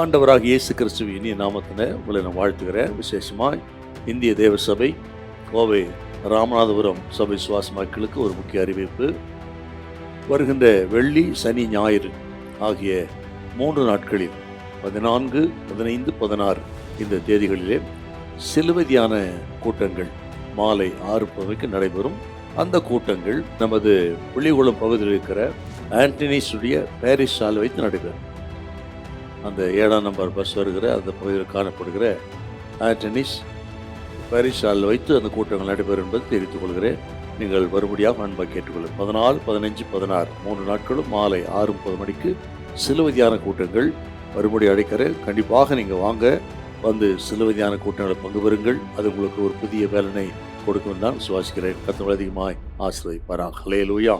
ஆண்டவராக இயேசு கிறிஸ்துவ இனிய நாமத்தின உங்களை நான் வாழ்த்துகிறேன். விசேஷமாக இந்திய தேவ சபை கோவை ராமநாதபுரம் சபை சுவாச மக்களுக்கு ஒரு முக்கிய அறிவிப்பு. வருகின்ற வெள்ளி சனி ஞாயிறு ஆகிய மூன்று நாட்களில் பதினான்கு பதினைந்து பதினாறு இந்த தேதிகளிலே சிலுவதியான கூட்டங்கள் மாலை ஆறு பகுதிக்கு நடைபெறும். அந்த கூட்டங்கள் நமது புள்ளிகுளம் பகுதியில் இருக்கிற ஆண்டனிஸுடைய பாரிஸ் சாலை வைத்து நடைபெறும். அந்த ஏழாம் நம்பர் பஸ் வருகிற அந்த பகுதியில் காணப்படுகிற ஆண்டனிஸ் பரிசால் வைத்து அந்த கூட்டங்கள் நடைபெறும் என்பதை தெரிவித்துக் கொள்கிறேன். நீங்கள் மறுபடியாக அன்பாக கேட்டுக்கொள்ளும் பதினாலு பதினஞ்சு பதினாறு மூன்று நாட்களும் மாலை ஆறு முப்பது மணிக்கு சிலுவதியான கூட்டங்கள் மறுபடி அழைக்கிறேன். கண்டிப்பாக நீங்கள் வாங்க வந்து சிலுவதியான கூட்டங்களை பங்கு பெறுங்கள். அது உங்களுக்கு ஒரு புதிய வேலனை கொடுக்கும் தான் சுவாசிக்கிறேன் கத்தவள் அதிகமாய் ஆசிரியப்பாராக ஹலே லூயா